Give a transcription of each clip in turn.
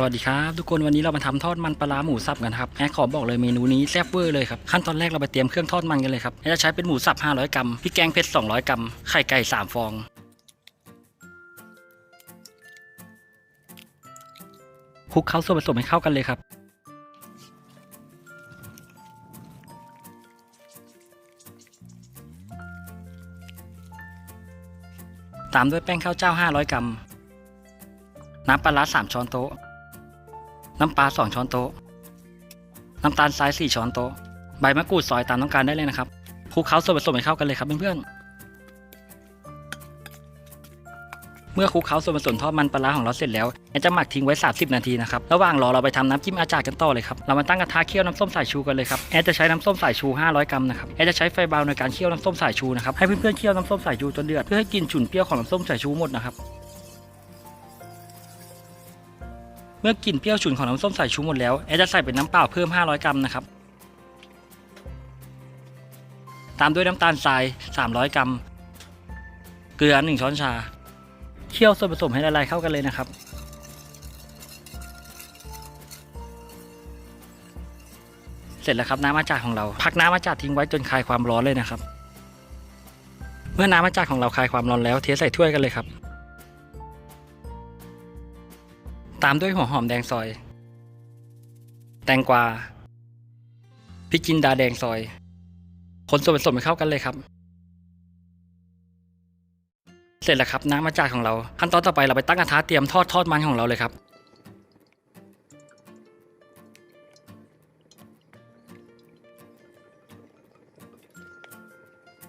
สวัสดีครับทุกคนวันนี้เรามาทำทอดมันปลาร้าหมูสับกันครับแอดขอบอกเลยเมนูนี้แซ่บเวอร์เลยครับขั้นตอนแรกเราไปเตรียมเครื่องทอดมันกันเลยครับจะใช้เป็นหมูสับ 500 กรัมพริกแกงเผ็ด 200 กรัมไข่ไก่ 3 ฟอง คลุกเคล้าส่วนผสมให้เข้ากันเลยครับตามด้วยแป้งข้าวเจ้า 500 กรัมน้ำปลาร้า3ช้อนโต๊ะ น้ำปลา2ช้อนโต๊ะ น้ำตาลทราย4ช้อนโต๊ะ ใบมะกรูดซอยตามต้องการได้เลยนะครับคลุกเคล้าส่วนผสมให้เข้ากันเลยครับเพื่อนๆ เมื่อคลุกเคล้าส่วนผสมทอดมันปลาร้าของเราเสร็จแล้วแอนจะหมักทิ้งไว้ 30 นาทีนะครับ ระหว่างรอเราไปทำน้ำจิ้มอาจารย์กันต่อเลยครับ เรามาตั้งกระทะเคี่ยวน้ำส้มสายชูกันเลยครับ แอนจะใช้น้ำส้มสายชู 500 กรัมนะครับ แอนจะใช้ไฟเบาในการเคี่ยวน้ำส้มสายชูนะครับ ให้เพื่อนๆเคี่ยวน้ำส้มสายชูจนเดือด เพื่อให้กลิ่นฉุนเปรี้ยวของน้ำส้มสายชูหมดนะครับ เมื่อกลิ่นเปรี้ยวฉุนของน้ำส้มสายชูหมดแล้วแอนจะใส่เป็นน้ำเปล่าเพิ่ม 500 กรัมนะครับ ตามด้วยน้ำตาลทราย 300 กรัม เกลือ 1 ช้อนชา เคี่ยวส่วนผสมให้ละลายเข้ากันเลยนะครับ เสร็จแล้วครับน้ำอาจาดของเรา พักน้ำอาจาดทิ้งไว้จนคลายความร้อนเลยนะครับ เมื่อน้ำอาจาดของเราคลายความร้อนแล้วเทใส่ถ้วยกันเลยครับ ตามด้วยหัวหอมแดงซอย แตงกวาพริกจินดาแดงซอย คนส่วนผสมให้เข้ากันเลยครับ เสร็จแล้วครับน้ำมาจากของเรา ขั้นตอนต่อไปเราไปตั้งกระทะเตรียมทอดทอดมันของเราเลยครับ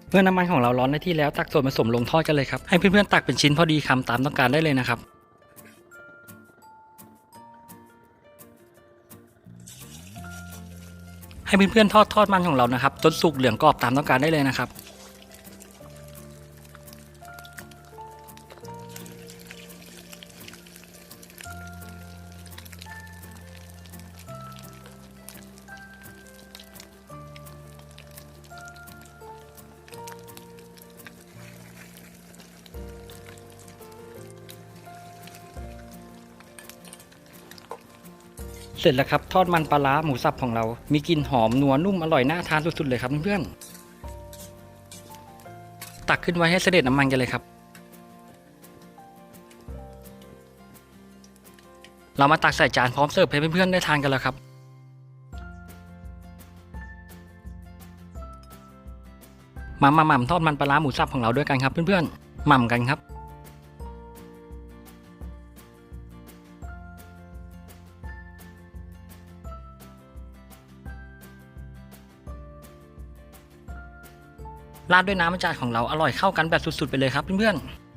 เมื่อน้ำมันของเราร้อนได้ที่แล้วตักส่วนผสมลงทอดกันเลยครับ ให้เพื่อนๆตักเป็นชิ้นพอดีคำตามต้องการได้เลยนะครับ ให้เพื่อนๆทอดทอดมันของเรานะครับจนสุกเหลืองกรอบตามต้องการได้เลยนะครับ เสร็จแล้วครับ ทอดมันปลาร้าหมูสับของเรา มีกลิ่นหอมนัวนุ่มอร่อยน่าทานสุดๆเลยครับเพื่อนๆตักขึ้นไว้ให้เสด็จน้ำมันกันเลยครับ เรามาตักใส่จานพร้อมเสิร์ฟให้เพื่อนๆได้ทานกันแล้วครับมามาหม่ำทอดมันปลาร้าหมูสับของเราด้วยกันครับเพื่อนๆหม่ำกันครับ ราดด้วยน้ำมันจาดของเราอร่อยเข้ากันแบบสุดๆไปเลยครับเพื่อนๆ